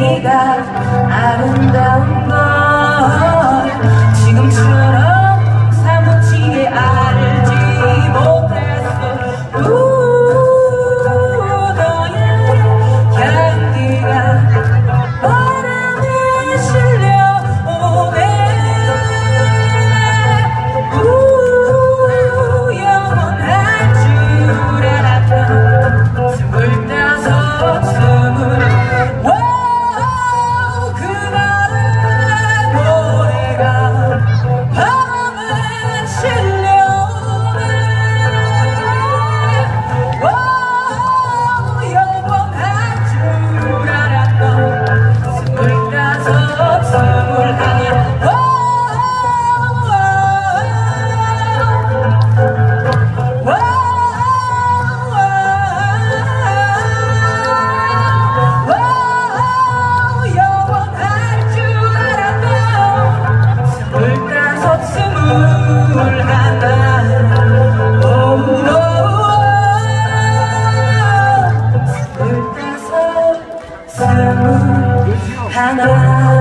네가 아름다운 걸 Hello. Hello.